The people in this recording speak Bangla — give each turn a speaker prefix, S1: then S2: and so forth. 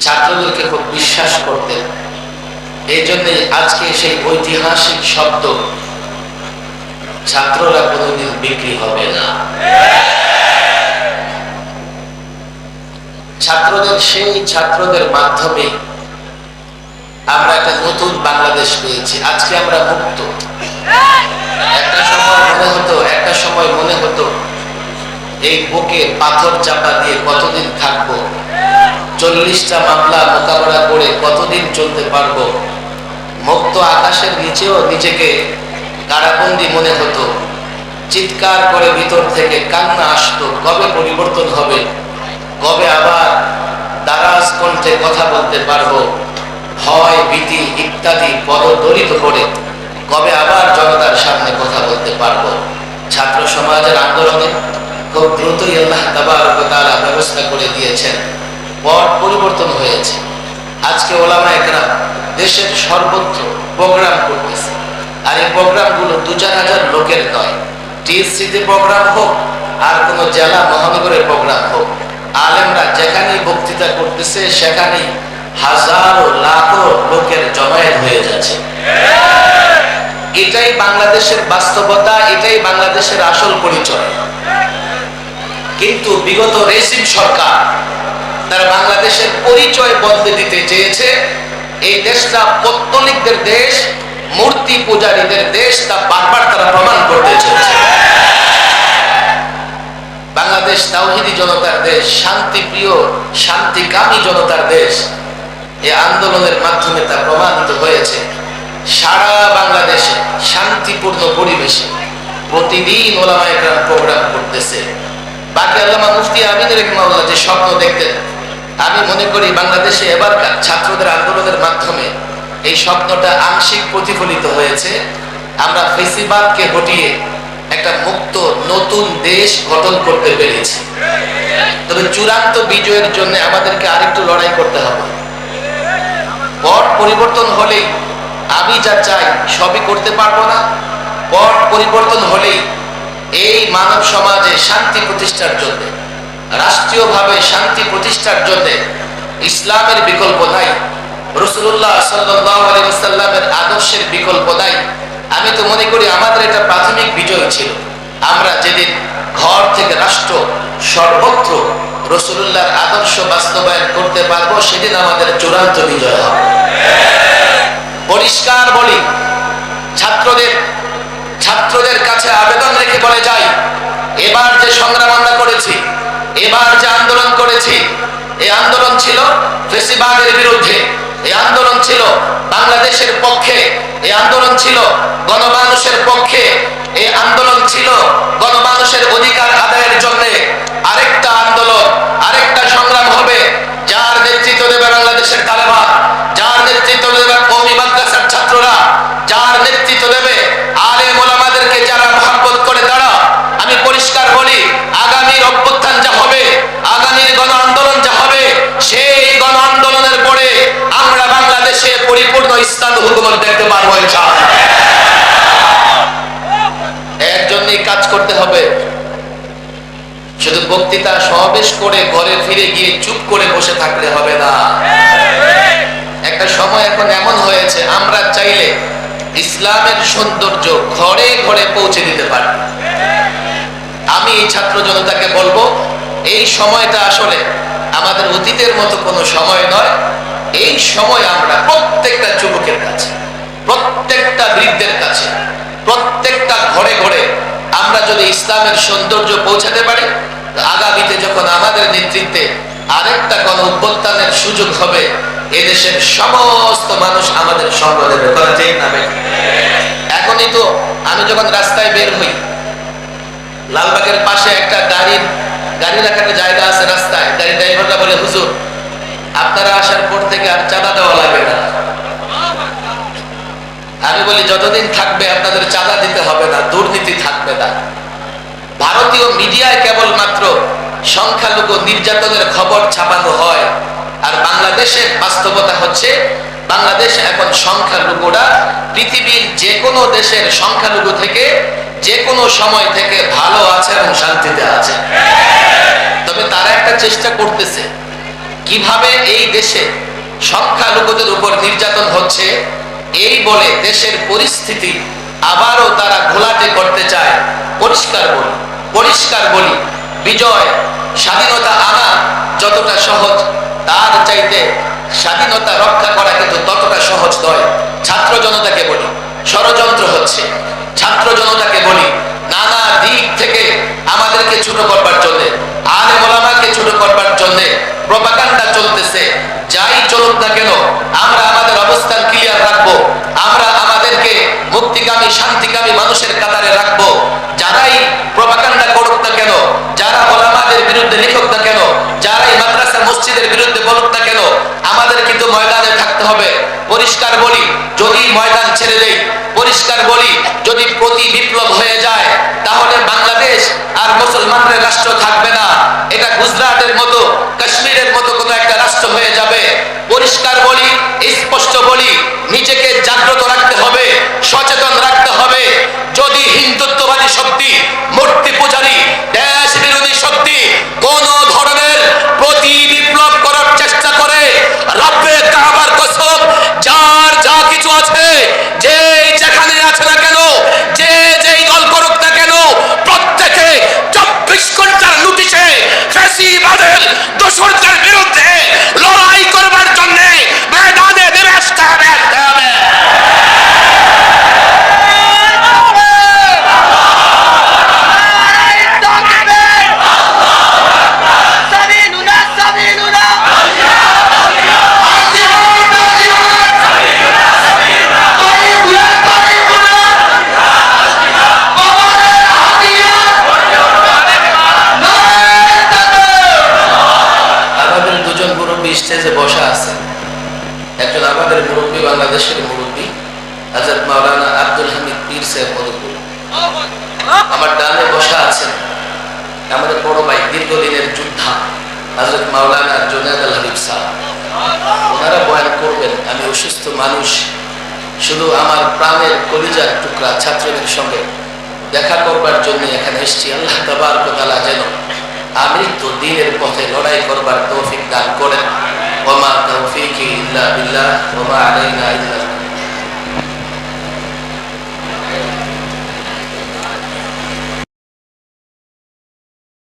S1: ছাত্রদেরকে খুব বিশ্বাস করতেন। এই জন্যে আজকে সেই ঐতিহাসিক শব্দ, ছাত্ররা কোনোদিন বিক্রি হবে না। ছাত্রদের সেই ছাত্রদের মাধ্যমে আমরা একটা নতুন বাংলাদেশ পেয়েছি। আজকে আমরা মুক্ত। একটা সময় মনে হতো, একটা সময় মনে হতো, এই বুকে পাথর চাপা দিয়ে কতদিন থাকব? চল্লিশটা মামলা মোকাবেলা করে কতদিন চলতে পারব? মুক্ত আকাশের নিচেও নিজেকে কারাবন্দি মনে হতো। চিৎকার করে ভিতর থেকে কান্না আসতো, কবে পরিবর্তন হবে? কবে আবার দারাজ কণ্ঠে কথা বলতে পারব? ভয় ভীতি ইত্যাদি পদদলিত করে কবে আবার জনতার সামনে কথা বলতে পারব? ছাত্র সমাজের আন্দোলনে খুব দ্রুতই আল্লাহ তালা ব্যবস্থা করে দিয়েছেন পট পরিবর্তন হয়েছে। আজকে ওলামা একরাম দেশের সর্বত্র প্রোগ্রাম করতেছে। আর এই প্রোগ্রামগুলো দু চার হাজার লোকের নয়। টিএসসিতে প্রোগ্রাম হোক, আর কোনো জেলা মহানগরের প্রোগ্রাম হোক, আলেমরা যেখানেই বক্তৃতা করতেছে, সেখানেই হাজারো, লাখো লোকের জমায়েত হয়ে যাচ্ছে। এটাই বাংলাদেশের বাস্তবতা, এটাই বাংলাদেশের আসল পরিচয়। কিন্তু বিগত রেজিম সরকার তারা বাংলাদেশের পরিচয় বদলে দিতে চেয়েছে। এই দেশটা পত্তলিকদের দেশ, মূর্তি পূজারীদের দেশ, তা বারবার তারা প্রমাণ করতে চেয়েছে। বাংলাদেশ তাওহিদি জনতার দেশ, শান্তিপ্রিয়, শান্তিকামী জনতার দেশ। এই আন্দোলনের মাধ্যমে তা প্রমাণিত হয়েছে। সারা বাংলাদেশে শান্তিপূর্ণ পরিবেশে প্রতিদিন ওলামা একরাম প্রোগ্রাম করতেছে। বাকি আল্লামা মুফতি আমিন রহমাউল্লাহ যে স্বপ্ন দেখতেন আমি মনে করি বাংলাদেশে এবারকার ছাত্রদের আন্দোলনের মাধ্যমে এই স্বপ্নটা আংশিক প্রতিফলিত হয়েছে। আমরা ফেসিবাদকে হটিয়ে একটা মুক্ত, নতুন দেশ গঠন করতে পেরেছি। তবে চূড়ান্ত বিজয়ের জন্য আমাদেরকে আরেকটু লড়াই করতে হবে। পট পরিবর্তন হলেই আমি যা চাই সবই করতে পারব না। পট পরিবর্তন হলেই এই মানব সমাজে শান্তি প্রতিষ্ঠার জন্য রাষ্ট্রীয়ভাবে শান্তি প্রতিষ্ঠার জন্য ইসলামের বিকল্প নাই রসুল্লাহ সাল্লামের আদর্শের বিকল্প নাই। আমি তো মনে করি আমাদের এটা প্রাথমিক বিজয় ছিল। আমরা যেদিন ঘর থেকে রাষ্ট্র সর্বত্র রসুল্লাহর আদর্শ বাস্তবায়ন করতে পারব, সেদিন আমাদের চূড়ান্ত বিজয় হবে। পরিষ্কার বলি, ছাত্রদের ছাত্রদের কাছে আবেদন রেখে বলে যাই, এবার যে সংগ্রাম আমরা করেছি এবার যে আন্দোলন করেছি, এই আন্দোলন ছিল ফেসিবাদের বিরুদ্ধে। এই আন্দোলন ছিল বাংলাদেশের পক্ষে। এই আন্দোলন ছিল গণমানুষের পক্ষে। কাজ করতে হবে। শুধু বক্তৃতা সমাবেশ করে ঘরে ফিরে গিয়ে চুপ করে বসে থাকলে হবে না। একটা সময় এখন এমন হয়েছে, আমরা চাইলে ইসলামের সৌন্দর্য ঘরে ঘরে পৌঁছে দিতে পারি। আমি এই ছাত্র জনতাকে বলব, এই সময়টা আসলে আমাদের অতীতের মতো কোনো সময় নয়। এই সময় আমরা প্রত্যেকটা যুবকের কাছে, প্রত্যেকটা বৃদ্ধের কাছে, প্রত্যেকটা ঘরে ঘরে আমরা যদি ইসলামের সৌন্দর্য পৌঁছাতে পারি আগামীতে যখন আমাদের নেতৃত্বে আরেকটা গণ অভ্যুত্থানের সুযোগ হবে, এদেশের সমস্ত মানুষ আমাদের সঙ্গ দেবে এখনই তো আমি যখন রাস্তায় বের হই, লালবাগের পাশে একটা গাড়ির গাড়ি রাখার জায়গা আছে রাস্তায়। গাড়ি ড্রাইভাররা বলে, হুজুর, আপনারা আসার পর থেকে আর চাঁদা দেওয়া লাগবে না। আমি বলি, যতদিন থাকবে আপনাদের চাঁদা দিতে হবে না, দুর্নীতি থাকবে না। ভারতীয় মিডিয়ায় কেবলমাত্র সংখ্যালঘু নির্যাতনের খবর ছাপানো হয়, আর বাংলাদেশের বাস্তবতা হচ্ছে, বাংলাদেশ এখন সংখ্যালঘুরা, পৃথিবীর যে কোনো দেশের সংখ্যালঘু থেকে যে কোনো সময় থেকে ভালো আছে এবং শান্তিতে আছে। তবে তারা একটা চেষ্টা করতেছে, কীভাবে এই দেশে সংখ্যালঘুদের উপর নির্যাতন হচ্ছে এই বলে দেশের পরিস্থিতি আবারও তারা ঘোলাটে করতে চায়। পরিষ্কার বলি পরিষ্কার বলি, বিজয়, স্বাধীনতা আনা যতটা সহজ, তার চাইতে স্বাধীনতা রক্ষা করা কিন্তু ততটা সহজ নয়। ছাত্র জনতাকে বলি, ষড়যন্ত্র হচ্ছে। ছাত্র জনতাকে বলি, নানা দিক থেকে আমাদেরকে ছোট করবার জন্য আর মোলামাকে ছোট করবার জন্য প্রপাকাণ্ডা চলতেছে, যাই চলুক না কেন আমরা আমাদের অবস্থান ক্লিয়ার রাখব আমরা আমাদেরকে মুক্তিকামী শান্তিকামী মানুষের কাতারে রাখব। যারাই প্রপাকাণ্ডা করুক না কেন, যারা ওলামাদের বিরুদ্ধে লিখুক না কেন, যারাই মাদ্রাসা মসজিদের বিরুদ্ধে বলুক না কেন, আমাদের কিন্তু ময়দানে থাকতে হবে। পরিষ্কার বলি, যদি ময়দান ছেড়ে দেই, পরিষ্কার বলি, যদি প্রতি বিপ্লব হয়ে যায়, তাহলে বাংলাদেশ আর মুসলমানদের রাষ্ট্র থাকবে না। এটা গুজরাটের মতো, কাশ্মীরের মতো কোনো একটা রাষ্ট্র হয়ে যাবে। স্টেজে বসা আছে, একজন আমাদের মুরব্বী, বাংলাদেশের মুরব্বী হাজরত মাওলানা আব্দুল হামিদ পীর সাহেব মধুপুর। আমার ডানে বসা আছেন আমাদের বড় ভাই, দীর্ঘদিনের যোদ্ধা হজরত মাওলানা জুনাদ আল হাবিব সাহেব ওনারা বয়ান করবেন, আমি অসুস্থ মানুষ, শুধু আমার প্রাণের কলিজার টুকরা ছাত্রদের সঙ্গে দেখা করবার জন্য এখানে এসেছি। আল্লাহ তাবার তালা যেন আমি তো দিনের পথে লড়াই করবার তৌফিক দান করেন। ওমা তৌফিক ইল্লা বিল্লাহ, ওমা আলাইনা ইল্লা